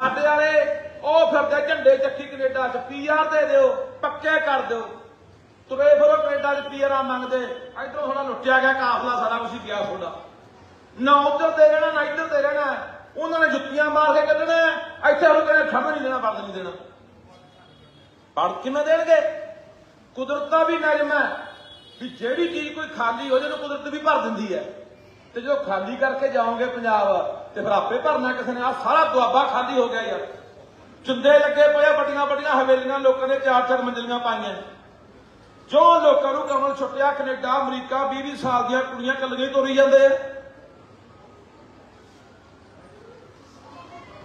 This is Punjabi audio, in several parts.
ਸਾਡੇ ਵਾਲੇ, ਉਹ ਫਿਰਦੇ ਝੰਡੇ ਚੱਕੀ ਕੈਨੇਡਾ ਚ ਪੀਆਰ ਦੇ ਦਿਓ, ਪੱਕੇ ਕਰ ਦਿਓ। ਤੁਰੇ ਫਿਰੋ ਕੈਨੇਡਾ ਚ ਪੀਆਰ ਮੰਗਦੇ। ਇਧਰੋਂ ਥੋੜਾ ਲੁੱਟਿਆ ਗਿਆ, ਕਾਫਲਾ ਸਾਰਾ ਕੁਝ ਗਿਆ ਤੁਹਾਡਾ। ਨਾ ਉਧਰ ਦੇ ਰਹਿਣਾ, ਨਾ ਇੱਧਰ ਦੇ ਰਹਿਣਾ। ਉਹਨਾਂ ਨੇ ਜੁੱਤੀਆਂ ਮਾਰ ਕੇ ਕੱਢਣਾ ਇੱਥੇ ਉਹ ਕਹਿੰਦੇ ਖੜਨ ਨਹੀਂ ਦੇਣਾ, ਵਰਦ ਨਹੀਂ ਦੇਣਾ। ਪੜ ਕਿਵੇਂ ਦੇਣਗੇ? ਕੁਦਰਤ ਦਾ ਵੀ ਨਿਯਮ ਹੈ ਵੀ ਜਿਹੜੀ ਚੀਜ਼ ਕੋਈ ਖਾਲੀ ਹੋ ਜਾਏ, ਉਹਨੂੰ ਕੁਦਰਤ ਵੀ ਭਰ ਦਿੰਦੀ ਹੈ। ਤੇ ਜਦੋਂ ਖਾਲੀ ਕਰਕੇ ਜਾਓਗੇ ਪੰਜਾਬ ਤੇ ਫਿਰ ਆਪੇ ਭਰਨਾ ਕਿਸੇ ਨੇ ਆ ਸਾਰਾ ਦੁਆਬਾ ਖਾਲੀ ਹੋ ਗਿਆ ਯਾਰ। ਚੁੰਦੇ ਲੱਗੇ ਪਏ ਆ, ਵੱਡੀਆਂ ਵੱਡੀਆਂ ਹਵੇਲੀਆਂ ਲੋਕਾਂ ਨੇ ਚਾਰ ਚਾਰ ਮੰਜ਼ਲੀਆਂ ਪਾਈਆਂ। ਜੋ ਲੋਕਾਂ ਨੂੰ ਕਮਲ ਛੁੱਟਿਆ ਕੈਨੇਡਾ ਅਮਰੀਕਾ 20 20 ਸਾਲ ਦੀਆਂ ਕੁੜੀਆਂ ਕੱਲੀਆਂ ਤੋਰੀ ਜਾਂਦੇ ਆ।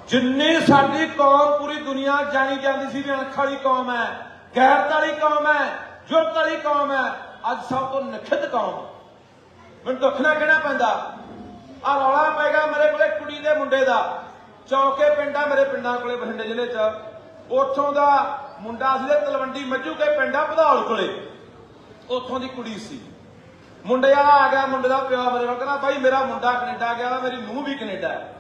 ਜਿੰਨੀ ਸਾਡੀ ਕੌਮ ਪੂਰੀ ਦੁਨੀਆ ਜਾਣੀ ਜਾਂਦੀ ਸੀ ਵੀ ਅਣਖ ਵਾਲੀ ਕੌਮ ਹੈ ਗੈਰਤ ਵਾਲੀ ਕੌਮ ਹੈ ਜੁਰਤ ਵਾਲੀ ਕੌਮ ਹੈ ਅੱਜ ਸਭ ਤੋਂ ਨਖਿੱਧ ਕੌਮ। ਮੈਨੂੰ ਦੁੱਖ ਨਾ ਕਹਿਣਾ ਪੈਂਦਾ। ਆ ਰੌਲਾ ਪੈਗਾ ਮੇਰੇ ਕੋਲੇ ਕੁੜੀ ਦੇ ਮੁੰਡੇ ਦਾ। ਚੌਕੇ ਪਿੰਡਾ ਮੇਰੇ ਪਿੰਡਾਂ ਕੋਲੇ, ਬਠਿੰਡੇ ਜ਼ਿਲ੍ਹੇ 'ਚ। ਉੱਥੋਂ ਦਾ ਮੁੰਡਾ ਸੀ ਤੇ ਤਲਵੰਡੀ ਮੱਝੂ ਕੇ ਪਿੰਡਾ ਭਦੌਲ ਕੋਲੇ। ਉੱਥੋਂ ਦੀ ਕੁੜੀ ਸੀ। ਮੁੰਡੇ ਆ ਗਿਆ, ਮੁੰਡੇ ਦਾ ਪਿਓ ਮੇਰੇ ਕੋਲ ਕਹਿੰਦਾ, ਬਾਈ, ਮੇਰਾ ਮੁੰਡਾ ਕੈਨੇਡਾ ਗਿਆ ਮੇਰੀ ਨੂੰਹ ਵੀ ਕੈਨੇਡਾ ਹੈ।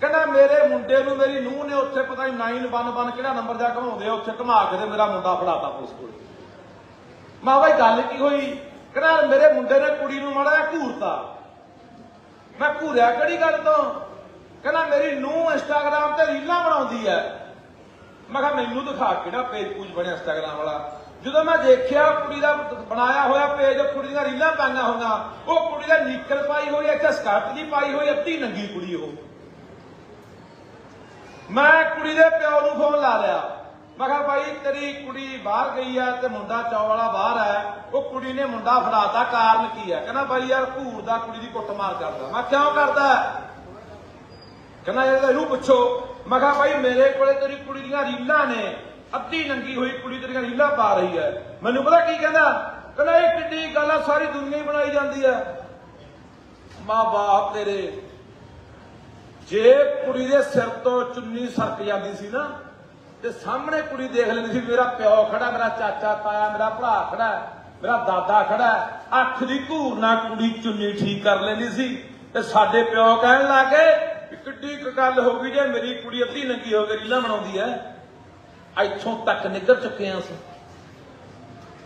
ਕਹਿੰਦਾ, ਮੇਰੇ ਮੁੰਡੇ ਨੂੰ, ਮੇਰੀ ਨੂੰਹ ਨੇ ਉੱਥੇ ਪਤਾ ਨਹੀਂ 911 ਕਿਹੜਾ ਨੰਬਰ ਜਾ ਘਮਾਉਂਦੇ ਆ, ਉੱਥੇ ਘਮਾ ਕੇ ਤੇ ਮੇਰਾ ਮੁੰਡਾ ਫੜਾਤਾ ਪੁਲਿਸ ਕੋਲ। ਮਾਂ ਭਾਈ ਗੱਲ ਕੀ ਹੋਈ? ਕਹਿੰਦਾ, ਮੇਰੇ ਮੁੰਡੇ ਨੇ ਕੁੜੀ ਨੂੰ ਮਾੜਾ ਘੂਰਤਾ। ਮੈਂ ਘੂਰਿਆ ਕਿਹੜੀ ਗੱਲ ਤੋਂ? ਕਹਿੰਦਾ ਮੇਰੀ ਨੂੰਹ ਇੰਸਟਾਗ੍ਰਾਮ ਤੇ ਰੀਲਾਂ ਬਣਾਉਂਦੀ ਹੈ। ਮੈਂ ਕਿਹਾ ਮੈਨੂੰ ਦਿਖਾ ਕਿਹੜਾ ਪੇਜ ਪੂਜ ਬਣਿਆ ਇੰਸਟਾਗ੍ਰਾਮ ਵਾਲਾ? ਜਦੋਂ ਮੈਂ ਦੇਖਿਆ ਕੁੜੀ ਦਾ ਬਣਾਇਆ ਹੋਇਆ ਪੇਜ ਕੁੜੀ ਦੀਆਂ ਰੀਲਾਂ ਪਾਈਆਂ ਹੋਈਆਂ, ਉਹ ਕੁੜੀ ਦਾ ਨੀਕਰ ਪਾਈ ਹੋਈ ਹੈ ਤੇ ਸਕਰਟ ਦੀ ਪਾਈ ਹੋਈ ਅੱਧੀ ਨੰਗੀ ਕੁੜੀ ਉਹ। ਮੈਂ ਕੁੜੀ ਦੇ ਪਿਓ ਨੂੰ ਫੋਨ ਲਾ ਲਿਆ। ਮੈਂ ਕਿਹਾ ਭਾਈ, ਤੇਰੀ ਕੁੜੀ ਬਾਹਰ ਗਈ ਆ ਤੇ ਮੁੰਡਾ ਚੌ ਵਾਲਾ ਬਾਹਰ ਹੈ ਉਹ ਕੁੜੀ ਨੇ ਮੁੰਡਾ ਫੜਾਤਾ, ਕਾਰਨ ਕੀ ਹੈ ਕਹਿੰਦਾ ਭਾਈ ਯਾਰ ਘੂਰ ਦਾ ਕੁੜੀ ਦੀ ਕੁੱਟਮਾਰ ਕਰਦਾ। ਮੈਂ ਕਿਉਂ ਕਰਦਾ? ਕਹਿੰਦਾ ਯਾਰ ਇਹਨੂੰ ਪੁੱਛੋ। ਮੈਂ ਕਿਹਾ, ਭਾਈ, ਮੇਰੇ ਕੋਲੇ ਤੇਰੀ ਕੁੜੀ ਦੀਆਂ ਰੀਲਾਂ ਨੇ। ਅੱਧੀ ਨੰਗੀ ਹੋਈ ਕੁੜੀ ਤੇਰੀਆਂ ਰੀਲਾਂ ਪਾ ਰਹੀ ਹੈ ਮੈਨੂੰ ਪਤਾ ਕੀ ਕਹਿੰਦਾ? ਕਹਿੰਦਾ, ਇਹ ਕਿੱਡੀ ਗੱਲ ਆ, ਸਾਰੀ ਦੁਨੀਆ ਹੀ ਬਣਾਈ ਜਾਂਦੀ ਹੈ ਮਾਂ ਬਾਪ ਤੇਰੇ, ਜੇ ਕੁੜੀ ਦੇ ਸਿਰ ਤੋਂ ਚੁੰਨੀ ਸਰਕ ਜਾਂਦੀ ਸੀ ਨਾ ਤੇ ਸਾਹਮਣੇ ਕੁੜੀ ਦੇਖ ਲੈਂਦੀ ਸੀ ਮੇਰਾ ਪਿਓ ਖੜਾ, ਮੇਰਾ ਚਾਚਾ ਤਾਇਆ, ਮੇਰਾ ਭਰਾ ਖੜਾ, ਮੇਰਾ ਦਾਦਾ ਖੜਾ। ਅੱਖ ਦੀ ਘੂਰ ਨਾਲ ਕੁੜੀ ਚੁੰਨੀ ਠੀਕ ਕਰ ਲੈਂਦੀ ਸੀ ਤੇ ਸਾਡੇ ਪਿਓ ਕਹਿਣ ਲੱਗੇ ਵੀ ਕਿੱਡੀ ਕੁ ਗੱਲ ਹੋ ਗਈ ਜੇ ਮੇਰੀ ਕੁੜੀ ਅੱਧੀ ਨੰਗੀ ਹੋ ਕੇ ਰੀਲਾਂ ਬਣਾਉਂਦੀ ਐ। ਇੱਥੋਂ ਤੱਕ ਨਿਕਲ ਚੁੱਕੇ ਹਾਂ ਅਸੀਂ।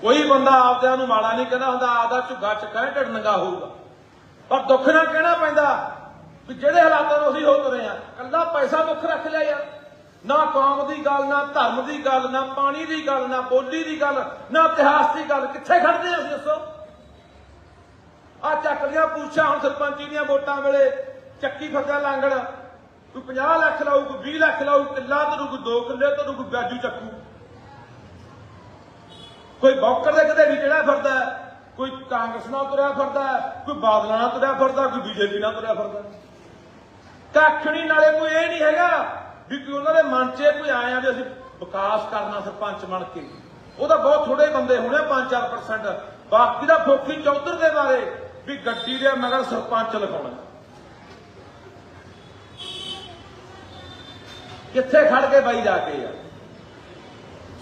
ਕੋਈ ਬੰਦਾ ਆਪਦਿਆਂ ਨੂੰ ਮਾੜਾ ਨਹੀਂ ਕਹਿੰਦਾ ਹੁੰਦਾ, ਆਪਦਾ ਝੁੱਗਾ ਚੱਕਾ ਢਿੱਡ ਨੰਗਾ ਹੋਊਗਾ। ਪਰ ਦੁੱਖ ਨਾਲ ਕਹਿਣਾ ਪੈਂਦਾ ਵੀ ਜਿਹੜੇ ਹਾਲਾਤਾਂ ਨੂੰ ਅਸੀਂ ਹੋ ਤੁਰੇ ਆ, ਕੱਲਾ ਪੈਸਾ ਦੁੱਖ ਰੱਖ ਲਿਆ ਯਾਰ। ਨਾ ਕੌਮ ਦੀ ਗੱਲ, ਨਾ ਧਰਮ ਦੀ ਗੱਲ, ਨਾ ਪਾਣੀ ਦੀ ਗੱਲ, ਨਾ ਬੋਲੀ ਦੀ ਗੱਲ, ਨਾ ਇਤਿਹਾਸ ਦੀ ਗੱਲ। ਕਿੱਥੇ ਖੜਦੇ ਆ ਅਸੀਂ ਦੱਸੋ? ਆ ਚੱਕ ਲੀਆਂ ਪੁੱਛਾਂ ਹੁਣ ਸਰਪੰਚੀ ਦੀਆਂ ਵੋਟਾਂ ਵੇਲੇ ਚੱਕੀ ਫਿਰਦਾ ਲਾਂਗੜ ਕੋਈ 50 ਲੱਖ ਲਾਊ, ਕੋਈ 20 ਲੱਖ ਲਾਊ, ਕਿੱਲਾ ਤਰੂ ਕੋਈ 2 ਕਿੱਲੇ ਤਰੂ ਕੋਈ ਵਿਆਜੂ ਚੱਕੂ। ਕੋਈ ਬੌਕਰ ਦੇ ਕਿਤੇ ਵੀ ਜਿਹੜਾ ਫਿਰਦਾ, ਕੋਈ ਕਾਂਗਰਸ ਨਾਲ ਤੁਰਿਆ ਫਿਰਦਾ, ਕੋਈ ਬਾਦਲਾਂ ਨਾਲ ਤੁਰਿਆ ਫਿਰਦਾ, ਕੋਈ ਬੀਜੇਪੀ ਨਾਲ ਤੁਰਿਆ ਫਿਰਦਾ। ਕੱਖ ਨਹੀਂ ਨਾਲੇ ਕੋਈ ਇਹ ਨਹੀਂ ਹੈਗਾ ਵੀ ਕੋਈ ਉਹਨਾਂ ਦੇ ਮਨ 'ਚ ਕੋਈ ਆਇਆ ਵੀ ਅਸੀਂ ਵਿਕਾਸ ਕਰਨਾ ਸਰਪੰਚ ਬਣ ਕੇ। ਉਹਦਾ ਬਹੁਤ ਥੋੜੇ ਬੰਦੇ ਹੋਣੇ 5-4% ਬਾਕੀ ਦਾ ਫੋਕੀ ਚੌਧਰ ਦੇ ਬਾਰੇ ਵੀ ਗੱਡੀ ਦੇ ਮਗਰ ਸਰਪੰਚ ਲਗਾਉਣਾ। ਕਿੱਥੇ ਖੜ ਕੇ ਬਾਈ ਜਾ ਕੇ ਯਾਰ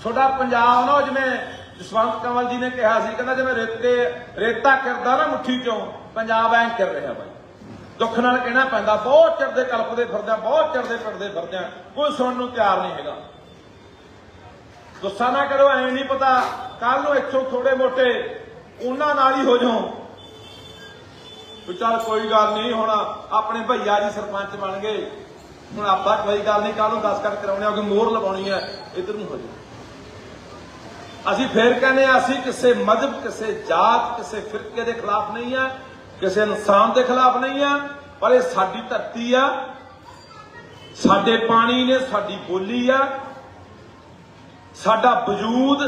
ਤੁਹਾਡਾ ਪੰਜਾਬ ਨਾ ਉਹ ਜਿਵੇਂ ਜਸਵੰਤ ਕੰਵਲ ਜੀ ਨੇ ਕਿਹਾ ਸੀ, ਕਹਿੰਦਾ ਜਿਵੇਂ ਰੇਤੇ ਰੇਤਾ ਕਰਦਾ ਨਾ ਮੁੱਠੀ ਚੋਂ, ਪੰਜਾਬ ਐਂ ਕਰ ਰਿਹਾ ਬਾਈ। ਦੁੱਖ ਨਾਲ ਕਹਿਣਾ ਪੈਂਦਾ, ਬਹੁਤ ਚਿਰ ਕਲਪਦੇ ਫਿਰਦੇ ਬਹੁਤ ਚਿਰ ਦੇ ਫਿਰਦੇ ਕੋਈ ਸੁਣਨ ਨੂੰ ਤਿਆਰ ਨਹੀਂ ਹੈਗਾ। ਗੁੱਸਾ ਨਾ ਕਰੋ, ਐ ਨਹੀਂ ਪਤਾ ਕੱਲ ਨੂੰ ਇੱਥੋਂ ਥੋੜੇ ਮੋਟੇ ਉਹਨਾਂ ਨਾਲ ਹੀ ਹੋ ਜਾਓ। ਵੀ ਕੋਈ ਗੱਲ ਨਹੀਂ, ਹੁਣ ਆਪਣੇ ਭਈਆ ਜੀ ਸਰਪੰਚ ਬਣ ਗਏ। ਹੁਣ ਆਪਾਂ ਕੋਈ ਗੱਲ ਨਹੀਂ ਕੱਲ ਨੂੰ ਦਸਤਖਤ ਕਰਾਉਣੇ ਆ ਕਿ ਮੋਹਰ ਲਵਾਉਣੀ ਹੈ, ਇਧਰ ਨੂੰ ਹੋ ਜਾਓ। ਅਸੀਂ ਫੇਰ ਕਹਿੰਦੇ ਆ ਅਸੀਂ ਕਿਸੇ ਮذਹਬ ਕਿਸੇ ਜਾਤ, ਕਿਸੇ ਫਿਰਕੇ ਦੇ ਖਿਲਾਫ ਨਹੀਂ ਆ ਕਿਸੇ ਇਨਸਾਨ ਦੇ ਖਿਲਾਫ ਨਹੀਂ ਆ, ਪਰ ਇਹ ਸਾਡੀ ਧਰਤੀ ਆ। ਸਾਡੇ ਪਾਣੀ ਨੇ ਸਾਡੀ ਬੋਲੀ ਆ। ਸਾਡਾ ਵਜੂਦ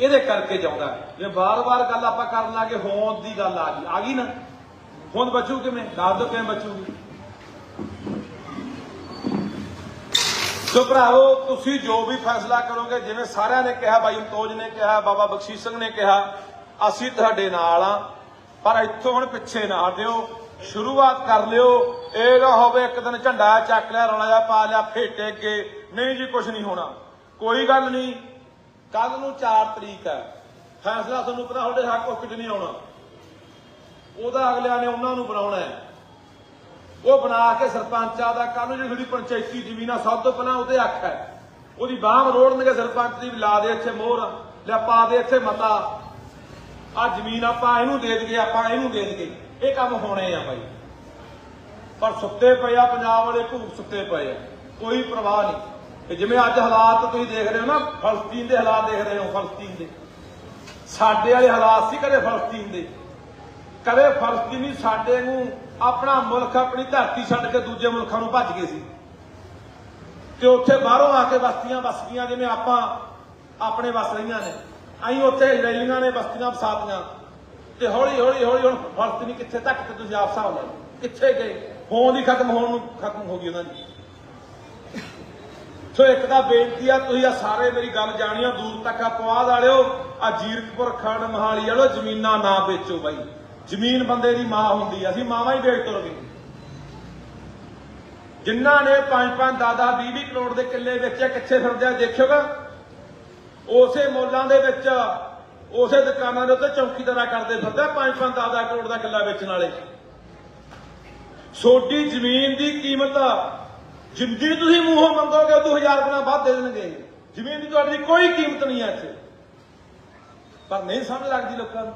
ਇਹਦੇ ਕਰਕੇ ਜਾਉਂਦਾ ਜੇ ਬਾਰ-ਬਾਰ ਗੱਲ ਆਪਾਂ ਕਰਨ ਲੱਗੇ, ਹੋਂਦ ਦੀ ਗੱਲ ਆ ਗਈ। ਆ ਗਈ ਨਾ? ਹੋਂਦ ਬਚੂ ਕਿਵੇਂ? ਦੱਸ ਦਿਓ ਕਿਵੇਂ ਬਚੂਗੀ? ਸੋ ਭਰਾਵੋ, ਤੁਸੀਂ ਜੋ ਵੀ ਫੈਸਲਾ ਕਰੋਗੇ, ਜਿਵੇਂ ਸਾਰਿਆਂ ਨੇ ਕਿਹਾ, ਬਾਈ ਅੰਤੋਜ ਨੇ ਕਿਹਾ, ਬਾਬਾ ਬਖਸ਼ੀਸ਼ ਸਿੰਘ ਨੇ ਕਿਹਾ, ਅਸੀਂ ਤੁਹਾਡੇ ਨਾਲ ਆ। ਪਰ ਇੱਥੋਂ ਹੁਣ ਪਿੱਛੇ ਨਾ ਹਟਿਓ, ਸ਼ੁਰੂਆਤ ਕਰ ਲਿਓ। ਇਹ ਨਾ ਹੋਵੇ ਇੱਕ ਦਿਨ ਝੰਡਾ ਚੱਕ ਲਿਆ, ਰੌਲਾ ਜਿਹਾ ਪਾ ਲਿਆ ਫੇਟੇ ਅੱਗੇ ਨਹੀਂ ਜੀ ਕੁਝ ਨਹੀਂ ਹੋਣਾ। ਕੋਈ ਗੱਲ ਨਹੀਂ। ਕੱਲ ਨੂੰ 4 ਤਰੀਕ ਹੈ। ਫੈਸਲਾ ਤੁਹਾਨੂੰ ਪਤਾ, ਤੁਹਾਡੇ ਹੱਕ ਉੱਚ ਨਹੀਂ ਆਉਣਾ। ਉਹਦਾ ਅਗਲਿਆਂ ਨੇ ਉਹਨਾਂ ਨੂੰ ਬਣਾਉਣਾ ਹੈ। ਉਹ ਬਣਾ ਕੇ ਸਰਪੰਚਾਂ ਦਾ ਕੱਲ ਨੂੰ ਜਿਹੜੀ ਪੰਚਾਇਤੀ ਜ਼ਮੀਨ ਆ ਸਭ ਤੋਂ ਪਹਿਲਾਂ ਉਹਦੇ ਹੱਕ ਹੈ। ਉਹਦੀ ਬਾਹ ਮਰੋੜਨਗੇ ਸਰਪੰਚ ਦੀ ਲਾ ਦੇ ਇੱਥੇ ਮੋਹਰ ਲੈ ਪਾ ਦੇ ਇੱਥੇ ਮਤਾ। ਆ ਜ਼ਮੀਨ ਆਪਾਂ ਇਹਨੂੰ ਦੇ ਦਈਏ, ਆਪਾਂ ਇਹਨੂੰ ਦੇ ਦਈਏ। ਇਹ ਕੰਮ ਹੋਣੇ ਆ ਭਾਈ ਪਰ ਸੁੱਤੇ ਪਏ ਆ, ਪੰਜਾਬ ਵਾਲੇ ਭੂਤ ਸੁੱਤੇ ਪਏ ਆ। ਕੋਈ ਪ੍ਰਵਾਹ ਨਹੀਂ। ਤੇ ਜਿਵੇਂ ਅੱਜ ਹਾਲਾਤ ਤੁਸੀਂ ਦੇਖ ਰਹੇ ਹੋ ਨਾ, ਫਲਸਤੀਨ ਦੇ ਹਾਲਾਤ ਦੇਖ ਰਹੇ ਹੋ, ਫਲਸਤੀਨ ਦੇ। ਸਾਡੇ ਵਾਲੇ ਹਾਲਾਤ ਸੀ ਕਦੇ ਫਲਸਤੀਨ ਦੇ। ਕਦੇ ਫਲਸਤੀਨੀ ਸਾਡੇ ਨੂੰ ਆਪਣਾ ਮੁਲਕ, ਆਪਣੀ ਧਰਤੀ ਛੱਡ ਕੇ ਦੂਜੇ ਮੁਲਕਾਂ ਨੂੰ ਭੱਜ ਗਏ ਸੀ। ਤੇ ਉੱਥੇ ਬਾਹਰੋਂ ਆ ਕੇ ਬਸਤੀਆਂ ਵਸ ਗਈਆਂ, ਜਿਵੇਂ ਆਪਾਂ ਆਪਣੇ ਵਸ ਰਹੀਆਂ ਨੇ। ਅਸੀਂ ਉੱਥੇ ਇਜ਼ਰਾਈਲੀਆਂ ਨੇ, ਬਸਤੀਆਂ ਵਸਾਤੀਆਂ ਤੇ ਹੌਲੀ ਹੌਲੀ ਹੌਲੀ ਹੁਣ ਫਲਸਤੀਨੀ ਕਿੱਥੇ ਤੱਕ ਤੇ ਤੁਸੀਂ ਆਪ ਹਿਸਾਬ ਲਾ ਕਿੱਥੇ ਗਏ? ਹੋਣ ਹੀ ਖਤਮ ਹੋਣ ਨੂੰ ਖਤਮ ਹੋ ਗਈ ਉਹਨਾਂ ਦੀ। ਸੋ ਇੱਕ ਤਾਂ ਬੇਨਤੀ ਆ, ਤੁਸੀਂ ਆ ਸਾਰੇ ਮੇਰੀ ਗੱਲ ਜਾਣੀਓ, ਦੂਰ ਤੱਕ ਆ ਪਵਾਦ ਵਾਲਿਓ ਆ ਜੀਰਕਪੁਰ ਖੰਡ ਮਹਾਲੀ ਵਾਲੋ, ਜ਼ਮੀਨਾਂ ਨਾ ਵੇਚੋ ਬਾਈ। ਜ਼ਮੀਨ ਬੰਦੇ ਦੀ ਮਾਂ ਹੁੰਦੀ ਅਸੀਂ ਮਾਵਾਂ ਹੀ ਵੇਚ ਤੁਰ ਗਏ। ਜਿਨ੍ਹਾਂ ਨੇ 5-5 ਦਾਦਾ 20 ਕਰੋੜ ਦੇ ਕਿੱਲੇ ਵੇਚੇ, ਕਿੱਥੇ ਫਿਰਦੇ ਆ ਦੇਖਿਓਗਾ ਉਸੇ ਮੋਲਾਂ ਦੇ ਵਿੱਚ, ਉਸੇ ਦੁਕਾਨਾਂ ਦੇ ਉੱਤੇ ਚੌਕੀਦਾਰਾ ਕਰਦੇ ਫਿਰਦੇ 5-5 ਦਾਦਾ ਕਰੋੜ ਦਾ ਕਿੱਲਾ ਵੇਚਣ ਵਾਲੇ। ਸੋਡੀ ਜ਼ਮੀਨ ਦੀ ਕੀਮਤ ਜਿੰਦੀ ਤੁਸੀਂ ਮੂੰਹੋਂ ਮੰਗੋਗੇ, ਉਹ 2000 ਗੁਣਾ ਵੱਧ ਦੇ ਦੇਣਗੇ। ਜ਼ਮੀਨ ਦੀ ਤੁਹਾਡੀ ਕੋਈ ਕੀਮਤ ਨਹੀਂ ਹੈ ਇੱਥੇ। ਪਰ ਨਹੀਂ ਸਮਝ ਲੱਗਦੀ ਲੋਕਾਂ ਨੂੰ।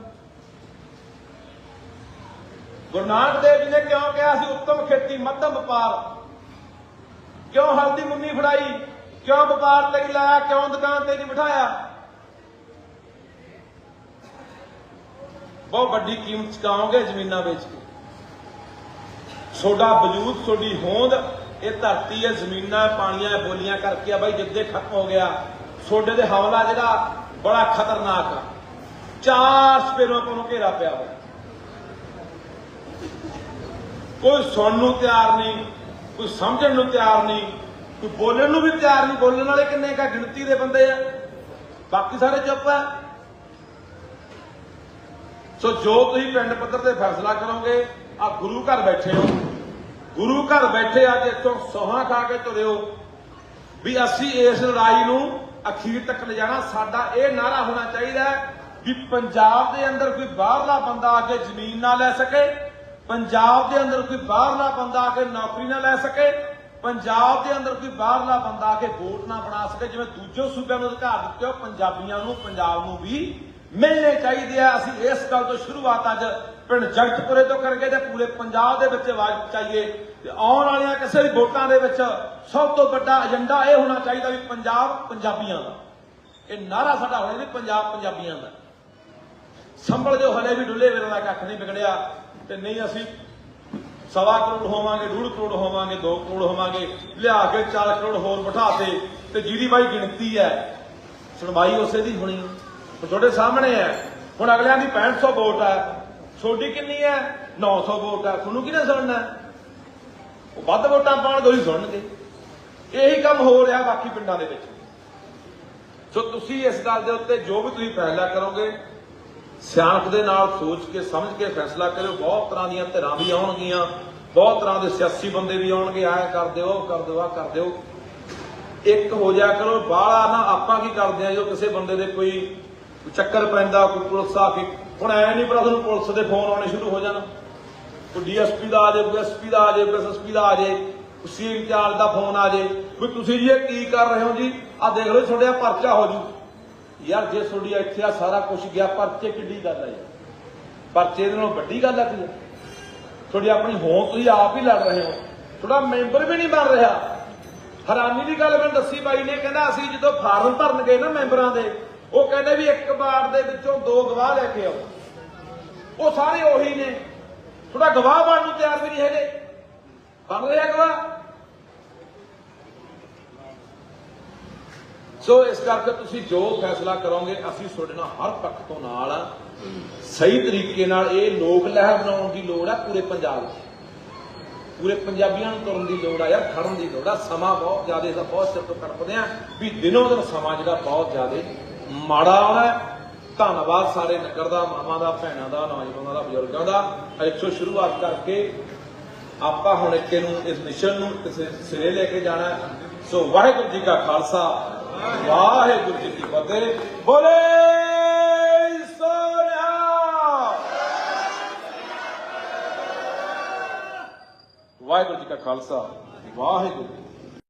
ਗੁਰੂ ਨਾਨਕ ਦੇਵ ਜੀ ਨੇ ਕਿਉਂ ਕਿਹਾ ਸੀ, ਉੱਤਮ ਖੇਤੀ, ਮੱਧਮ ਵਪਾਰ? ਕਿਉਂ ਹਲਦੀ ਮੁੰਨੀ ਫੜਾਈ? ਕਿਉਂ ਵਪਾਰ ਲਈ ਲਾਇਆ, ਕਿਉਂ ਦੁਕਾਨ ਤੇ ਨਹੀਂ ਬਿਠਾਇਆ? ਬਹੁਤ ਵੱਡੀ ਕੀਮਤ ਚੁਕਾਓਗੇ ਜ਼ਮੀਨਾਂ ਵੇਚ ਕੇ। ਤੁਹਾਡਾ ਵਜੂਦ, ਤੁਹਾਡੀ ਹੋਂਦ, ਇਹ ਧਰਤੀ ਹੈ, ਜ਼ਮੀਨਾਂ, ਪਾਣੀਆਂ, ਬੋਲੀਆਂ ਕਰਕੇ ਆ ਬਾਈ, ਜਿੱਦੇ ਖਤਮ ਹੋ ਗਿਆ। ਤੁਹਾਡੇ ਦੇ ਹਮਲਾ ਜਿਹੜਾ ਬੜਾ ਖਤਰਨਾਕ ਆ। ਚਾਰ ਸਪੇਰੋਂ ਆਪਾਂ ਨੂੰ ਘੇਰਾ ਪਿਆ ਹੋਇਆ ਕੋਈ ਸੁਣਨ ਨੂੰ ਤਿਆਰ ਨਹੀਂ, ਕੋਈ ਸਮਝਣ ਨੂੰ ਤਿਆਰ ਨਹੀਂ ਕੋਈ ਬੋਲਣ ਨੂੰ ਵੀ ਤਿਆਰ ਨਹੀਂ, ਬੋਲਣ ਵਾਲੇ ਕਿੰਨੇ ਕਾ ਗਿਣਤੀ ਦੇ ਬੰਦੇ ਆ। ਬਾਕੀ ਸਾਰੇ ਚੁੱਪ ਆ। ਸੋ ਜੋ ਤੁਸੀਂ ਪਿੰਡ ਪੱਧਰ ਤੇ ਫੈਸਲਾ ਕਰੋਗੇ ਆ ਗੁਰੂ ਘਰ ਬੈਠੇ ਹੋ। ਗੁਰੂ ਘਰ ਬੈਠੇ ਆ ਕੇ ਇੱਥੋਂ ਸੋਹਾਂ ਖਾ ਕੇ ਤੁਰਿਓ। ਵੀ ਅਸੀਂ ਇਸ ਲੜਾਈ ਨੂੰ ਅਖੀਰ ਤੱਕ ਲਿਜਾਣਾ, ਸਾਡਾ ਇਹ ਨਾਰਾ ਹੋਣਾ ਚਾਹੀਦਾ ਵੀ ਪੰਜਾਬ ਦੇ ਅੰਦਰ ਕੋਈ ਬਾਹਰਲਾ ਬੰਦਾ ਆ ਕੇ ਜ਼ਮੀਨ ਨਾ ਲੈ ਸਕੇ, ਪੰਜਾਬ ਦੇ ਅੰਦਰ ਕੋਈ ਬਾਹਰਲਾ ਬੰਦਾ ਆ ਕੇ ਨੌਕਰੀ ਨਾ ਲੈ ਸਕੇ ਪੰਜਾਬ ਦੇ ਅੰਦਰ ਕੋਈ ਬਾਹਰਲਾ ਬੰਦਾ ਆ ਕੇ ਵੋਟ ਨਾ ਬਣਾ ਸਕੇ, ਜਿਵੇਂ ਦੂਜੇ ਸੂਬਿਆਂ ਨੂੰ ਅਧਿਕਾਰ ਦਿੱਤੇ ਹੋ ਪੰਜਾਬੀਆਂ ਨੂੰ, ਪੰਜਾਬ ਨੂੰ ਵੀ ਮਿਲਣੇ ਚਾਹੀਦੇ ਆ। ਅਸੀਂ ਇਸ ਗੱਲ ਤੋਂ ਸ਼ੁਰੂਆਤ ਅੱਜ ਪਿੰਡ ਜਗਤਪੁਰੇ ਤੋਂ ਕਰਕੇ ਤੇ ਪੂਰੇ ਪੰਜਾਬ ਦੇ ਵਿੱਚ ਆਵਾਜ਼ ਚਾਹੀਏ ਤੇ ਆਉਣ ਵਾਲੀਆਂ ਕਿਸੇ ਵੀ ਵੋਟਾਂ ਦੇ ਵਿੱਚ ਸਭ ਤੋਂ ਵੱਡਾ ਏਜੰਡਾ ਇਹ ਹੋਣਾ ਚਾਹੀਦਾ ਵੀ ਪੰਜਾਬ ਪੰਜਾਬੀਆਂ ਦਾ। ਇਹ ਨਾਰਾ ਸਾਡਾ ਹੋਣਾ ਵੀ ਪੰਜਾਬ ਪੰਜਾਬੀਆਂ ਦਾ। ਸੰਭਲ ਜੋ ਹਲੇ ਵੀ ਡੁੱਲੇ ਵੇਲੇ ਦਾ ਕੱਖ ਨਹੀਂ ਵਿਗੜਿਆ ਤੇ ਨਹੀਂ ਅਸੀਂ ਸਵਾ ਕਰੋੜ ਹੋਵਾਂਗੇ, ਡੂਢ ਕਰੋੜ ਹੋਵਾਂਗੇ 2 ਕਰੋੜ ਹੋਵਾਂਗੇ, ਲਿਆ ਕੇ 4 ਕਰੋੜ ਹੋਰ ਬਿਠਾਤੇ ਤੇ ਜਿਹਦੀ ਬਾਈ ਗਿਣਤੀ ਹੈ, ਸੁਣਵਾਈ ਉਸੇ ਦੀ ਹੋਣੀ। ਉਹ ਤੁਹਾਡੇ ਸਾਹਮਣੇ ਹੈ, ਹੁਣ ਅਗਲਿਆਂ ਦੀ 6500 ਵੋਟ ਹੈ ਛੋਡੀ ਕਿੰਨੀ ਹੈ? 900 ਵੋਟ ਹੈ, ਤੁਹਾਨੂੰ ਕਿਹਨੇ ਸੁਣਨਾ ਉਹ ਵੱਧ ਵੋਟਾਂ ਪਾਉਣਗੇ ਉਹੀ ਸੁਣਨਗੇ। ਇਹੀ ਕੰਮ ਹੋ ਰਿਹਾ ਬਾਕੀ ਪਿੰਡਾਂ ਦੇ ਵਿੱਚ। ਸੋ ਤੁਸੀਂ ਇਸ ਗੱਲ ਦੇ ਉੱਤੇ ਜੋ ਵੀ ਤੁਸੀਂ ਫੈਸਲਾ ਕਰੋਗੇ ਸਿਆਣਪ ਦੇ ਨਾਲ ਸੋਚ ਕੇ, ਸਮਝ ਕੇ ਫੈਸਲਾ ਕਰਿਓ। ਬਹੁਤ ਤਰ੍ਹਾਂ ਦੀਆਂ ਧਿਰਾਂ ਵੀ ਆਉਣਗੀਆਂ। ਬਹੁਤ ਤਰ੍ਹਾਂ ਦੇ ਸਿਆਸੀ ਬੰਦੇ ਵੀ ਆਉਣਗੇ। ਆਹ ਕਰ ਦਿਓ ਕਰ ਦਿਓ, ਆਹ ਕਰ ਦਿਓ। ਇੱਕ ਹੋ ਜਾ ਕਰੋ, ਬਾਹਲਾ ਨਾ ਆਪਾਂ ਕੀ ਕਰਦੇ ਆ ਜੋ ਕਿਸੇ ਬੰਦੇ ਦੇ ਕੋਈ ਚੱਕਰ ਪੈਂਦਾ, ਕੋਈ ਪੁਲਿਸ ਆ ਕੇ, ਹੁਣ ਐ ਨਹੀਂ ਪਤਾ ਤੁਹਾਨੂੰ ਪੁਲਿਸ ਦੇ ਫੋਨ ਆਉਣੇ ਸ਼ੁਰੂ ਹੋ ਜਾਣ। ਕੋਈ ਡੀਐਸਪੀ ਦਾ ਆ ਜਾਏ ਕੋਈ ਐਸਪੀ ਦਾ ਆ ਜਾਏ ਕੋਈ ਐਸਐਸਪੀ ਦਾ ਆ ਜਾਏ ਕੋਈ ਸੀ ਇੰਚਾਰਜ ਦਾ ਫੋਨ ਆ ਜਾਏ ਵੀ ਤੁਸੀਂ ਜੀ ਇਹ ਕੀ ਕਰ ਰਹੇ ਹੋ ਜੀ? ਆ ਦੇਖ ਲਓ ਤੁਹਾਡੇ ਪਰਚਾ ਹੋ ਜੂ। ਯਾਰ ਜੇ ਤੁਹਾਡੀ ਇੱਥੇ ਆ ਸਾਰਾ ਕੁਝ ਗਿਆ, ਪਰਚੇ ਕਿੱਡੀ ਗੱਲ ਹੈ ਪਰਚੇ ਦੇ ਨਾਲ ਵੱਡੀ ਗੱਲ ਹੈ ਕੀ ਤੁਹਾਡੀ ਆਪਣੀ ਹੋਂਦ ਤੁਸੀਂ ਆਪ ਹੀ ਲੜ ਰਹੇ ਹੋ। ਤੁਹਾਡਾ ਮੈਂਬਰ ਵੀ ਨਹੀਂ ਬਣ ਰਿਹਾ। ਹੈਰਾਨੀ ਦੀ ਗੱਲ ਮੈਨੂੰ ਦੱਸੀ ਬਾਈ ਨੇ, ਕਹਿੰਦਾ ਅਸੀਂ ਜਦੋਂ ਫਾਰਮ ਭਰਨ ਗਏ ਨਾ ਮੈਂਬਰਾਂ ਦੇ, ਉਹ ਕਹਿੰਦੇ ਵੀ ਇੱਕ ਵਾਰ ਦੇ ਵਿੱਚੋਂ ਦੋ ਗਵਾਹ ਲੈ ਕੇ ਆਓ। ਉਹ ਸਾਰੇ ਉਹੀ ਨੇ। ਥੋੜਾ ਗਵਾਹ ਬਣਨ ਨੂੰ ਤਿਆਰ ਵੀ ਨਹੀਂ ਹੈਗੇ। ਬਣ ਰਿਹਾ ਗਵਾਹ। ਸੋ ਇਸ ਕਰਕੇ ਤੁਸੀਂ ਜੋ ਫੈਸਲਾ ਕਰੋਗੇ, ਅਸੀਂ ਤੁਹਾਡੇ ਨਾਲ ਹਰ ਪੱਖ ਤੋਂ ਨਾਲ ਆ। ਸਹੀ ਤਰੀਕੇ ਨਾਲ ਇਹ ਲੋਕ ਲਹਿਰ ਬਣਾਉਣ ਦੀ ਲੋੜ ਆ ਪੂਰੇ ਪੰਜਾਬ 'ਚ ਪੂਰੇ ਪੰਜਾਬੀਆਂ ਨੂੰ ਤੁਰਨ ਦੀ ਲੋੜ ਆ, ਯਾਰ ਖੜਨ ਦੀ ਲੋੜ ਆ। ਸਮਾਂ ਬਹੁਤ ਜ਼ਿਆਦਾ ਇਹਦਾ ਬਹੁਤ ਚਿਰ ਤੋਂ ਕੜਪਦੇ ਆ ਵੀ ਦਿਨੋਂ ਦਿਨ ਸਮਾਂ ਜਿਹੜਾ ਬਹੁਤ ਜ਼ਿਆਦਾ ਮਾੜਾ ਆਉਣਾ ਹੈ। ਧੰਨਵਾਦ ਸਾਰੇ ਨਗਰ ਦਾ ਮਾਮਾ ਦਾ, ਭੈਣਾਂ ਦਾ, ਨੌਜਵਾਨਾਂ ਦਾ, ਬਜ਼ੁਰਗਾਂ ਦਾ। ਇੱਥੋਂ ਸ਼ੁਰੂਆਤ ਕਰਕੇ ਆਪਾਂ ਹੁਣ ਇੱਕ ਨੂੰ, ਇਸ ਮਿਸ਼ਨ ਨੂੰ ਕਿਸੇ ਸਿਰੇ ਲੈ ਕੇ ਜਾਣਾ ਸੋ ਵਾਹਿਗੁਰੂ ਜੀ ਕਾ ਖਾਲਸਾ। ਵਾਹਿਗੁਰੂ ਜੀ ਕੀ ਫਤਿਹ। ਬੋਲੇ ਸੋਨਿਆ ਵਾਹਿਗੁਰੂ ਜੀ ਕਾ ਖਾਲਸਾ ਵਾਹਿਗੁਰੂ ਜੀ